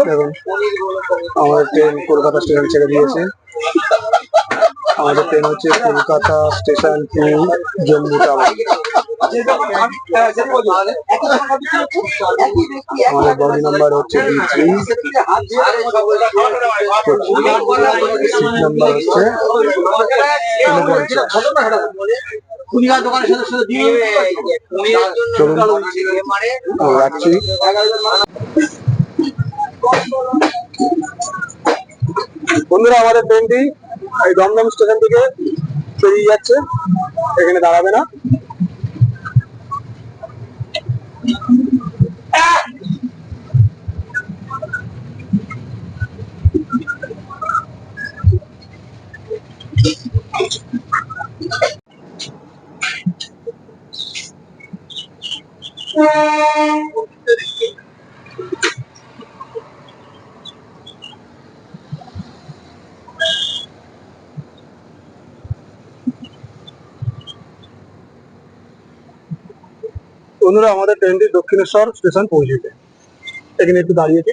দেখুন আমাদের train Kolkata station ছেড়ে দিয়েছে। আমাদের ট্রেন হচ্ছে Kolkata station to Jammu tower আমাদের বডি নাম্বার হচ্ছে ডি থ্রি সিট নাম্বার হচ্ছে কুড়িয়া দোকানের সাথে সাথে দিয়ে চলুন। রাখছি। বন্ধুরা আমাদের ট্রেনটি এই দমদম স্টেশন থেকে পেরিয়ে যাচ্ছে। এখানে দাঁড়াবে না। বন্ধুরা আমাদের ট্রেনটি দক্ষিণেশ্বর স্টেশন পৌঁছেছে এখানে একটু দাঁড়িয়েছি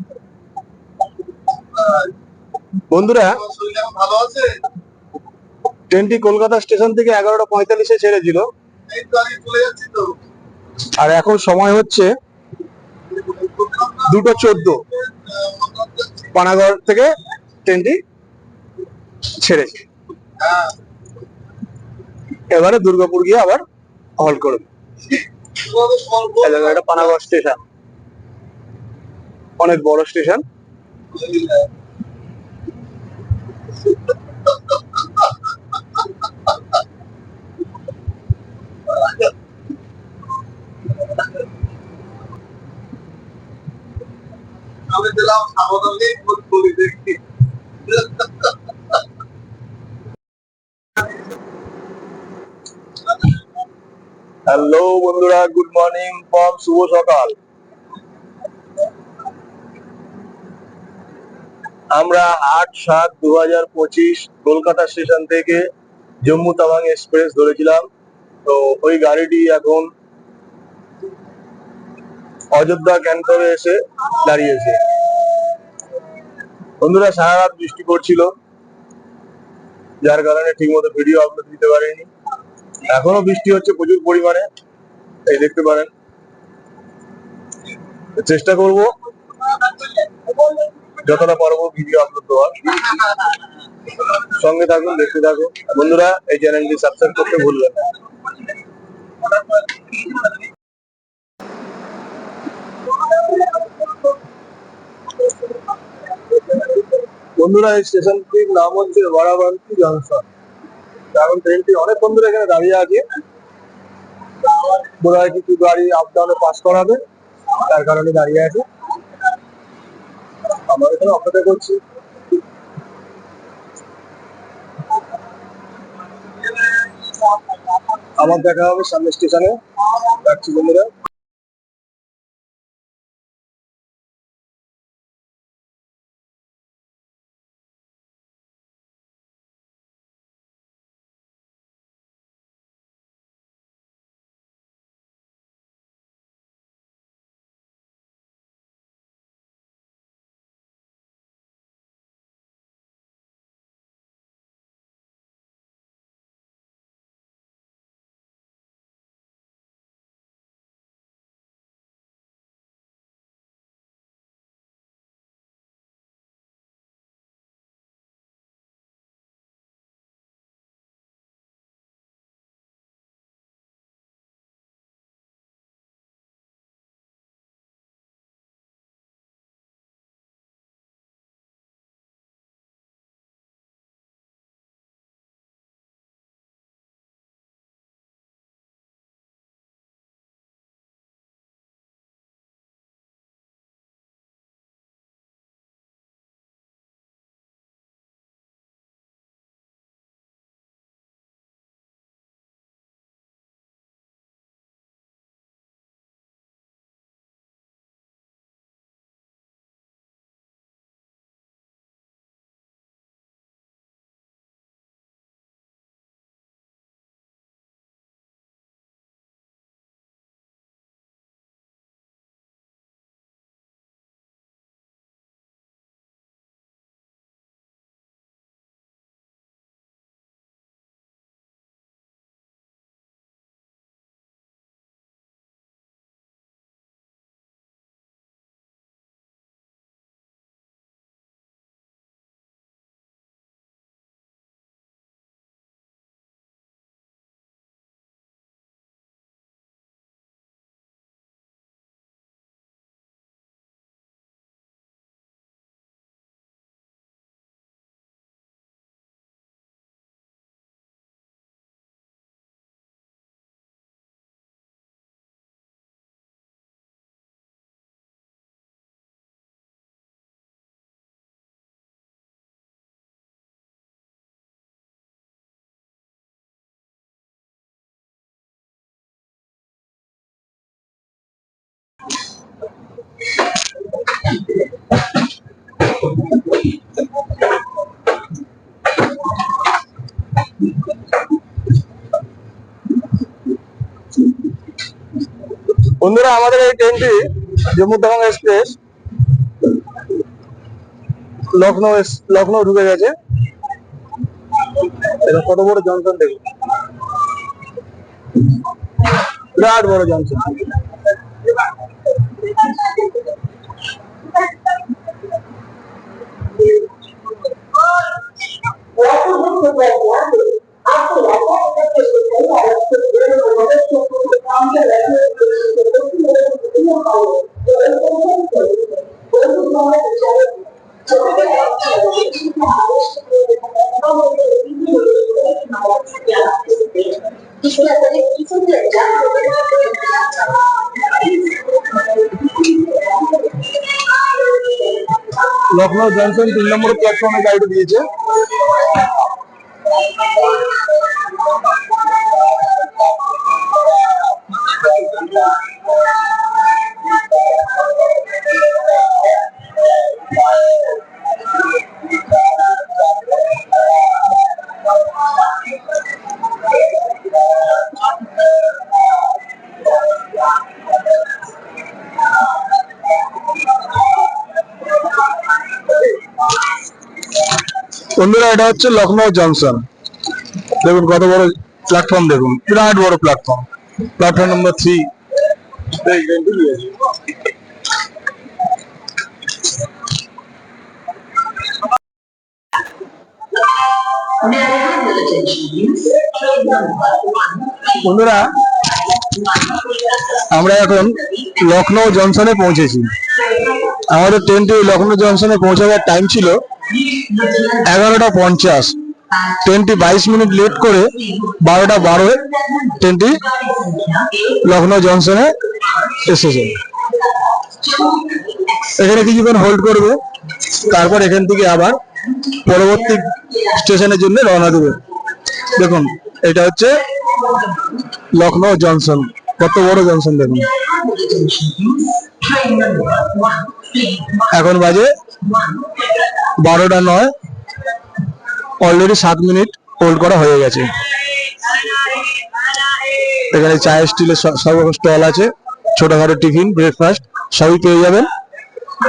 বন্ধুরা ট্রেনটি কলকাতা স্টেশন থেকে এগারোটা পঁয়তাল্লিশে ছেড়েছিল। আর এখন সময় হচ্ছে দুটো চোদ্দ। পানাগড় থেকে ট্রেনটি ছেড়েছে। হ্যাঁ। এবারে দুর্গাপুর গিয়ে আবার হল্ট করবে। এটা পানাগড় স্টেশন। অনেক বড় station. আমি দিলাম সাবধানে বলি দেখি হ্যালো বন্ধুরা গুড মর্নিং ফ্রম শুভ সকাল আমরা আট সাত দু হাজার পঁচিশ কলকাতা স্টেশন থেকে জম্মু তাওয়াং এক্সপ্রেস ধরেছিলাম। তো ওই গাড়িটি এখন অযোধ্যা ক্যান্টরে এসে দাঁড়িয়েছে। বন্ধুরা, সারা রাত বৃষ্টি পড়ছিল। যার কারণে ঠিকমতো ভিডিও আপলোড দিতে পারিনি। এখনও বৃষ্টি হচ্ছে প্রচুর পরিমাণে। এই দেখতে পারেন। চেষ্টা করব। যতটা পারব ভিডিও আপলোড দেওয়ার। সঙ্গে থাকুন, দেখতে থাকুন। বন্ধুরা, এই চ্যানেলটি সাবস্ক্রাইব করতে ভুলবেন না। বন্ধুরা, এই স্টেশনটির নাম হচ্ছে বারাবান্তি জংশন এখন ট্রেনটি অনেক বন্ধুরা এখানে দাঁড়িয়ে আছে। বোধ হয় কিছু গাড়ি আপ ডাউনে পাস করাবে, তার কারণে দাঁড়িয়ে আছে। আমরা এখানে অপেক্ষা করছি। আবার দেখা হবে সামনে স্টেশনে। রাখছি বন্ধুরা। বন্ধুরা, আমাদের এই ট্রেনটি জম্মু তাওয়াং এক্সপ্রেস লখনৌ লখনৌ ঢুকে গেছে। কত বড় জনসন দেখুন। বিরাট বড় জনসন লখনৌ জংশন তিন নম্বর প্ল্যাটফর্মে গাড়িটা দিয়েছে। বন্ধুরা, এটা হচ্ছে লখনৌ জংশন। দেখুন, কত বড় প্ল্যাটফর্ম দেখুন। বিরাট বড় প্ল্যাটফর্ম প্ল্যাটফর্ম নম্বর থ্রি বন্ধুরা, আমরা এখন লখনৌ জংশনে পৌঁছেছি। আমাদের ট্রেনটি লখনৌ জংশনে পৌঁছাবার টাইম ছিল। এগারোটা পঞ্চাশ। ট্রেনটি বাইশ মিনিট লেট করে বারোটা বারোয় ট্রেনটি লখনৌ জংশনে এসেছে। এখানে কিছুক্ষণ হোল্ড করবে, তারপর এখান থেকে আবার পরবর্তী স্টেশনের জন্য রওনা দেবে। দেখুন, এটা হচ্ছে লখনৌ জংশন, কত বড় জংশন দেখুন। এখন বাজে বারোটা নয়। অলরেডি সাত মিনিট হোল্ড করা হয়ে গেছে। এখানে চায়ের স্টিলের সব স্টল আছে। ছোটখাটো টিফিন ব্রেকফাস্ট সবই পেয়ে যাবেন।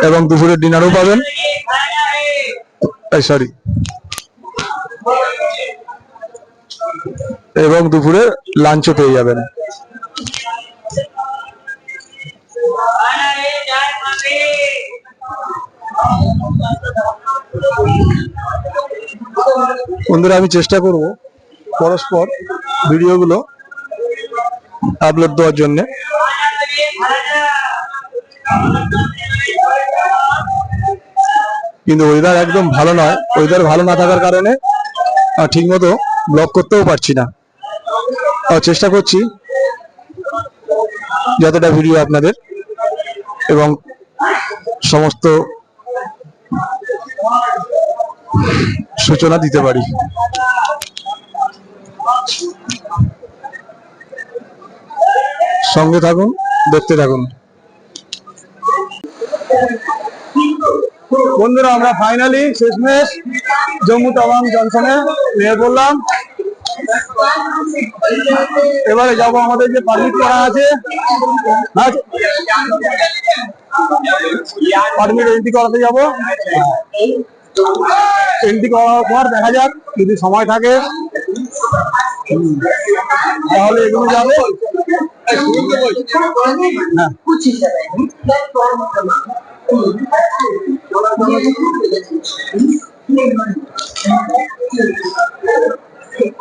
এবং দুপুরের ডিনারও পাবেন। সরি এবং দুপুরে লাঞ্চও পেয়ে যাবেন। বন্ধুরা, আমি চেষ্টা করব পরস্পর ভিডিওগুলো আপলোড দেওয়ার জন্য। কিন্তু ওয়েদার একদম ভালো নয়। ওয়েদার ভালো না থাকার কারণে ঠিক মতো ব্লগ করতেও পারছি না। চেষ্টা করছি, যতটা ভিডিও আপনাদের এবং সমস্ত সূচনা দিতে পারি। সঙ্গে থাকুন, দেখতে থাকুন। বন্ধুরা, আমরা ফাইনালি শেষমেশ জম্মু তাওয়াং জংশনে নিয়ে পড়লাম এবারে যাব আমাদের যে পারমিট করা আছে। পারমিট এন্ট্রি করাতে যাব। এন্ট্রি করার পর দেখা যাক, যদি সময় থাকে। তাহলে এগুলো যাবে। হ্যাঁ।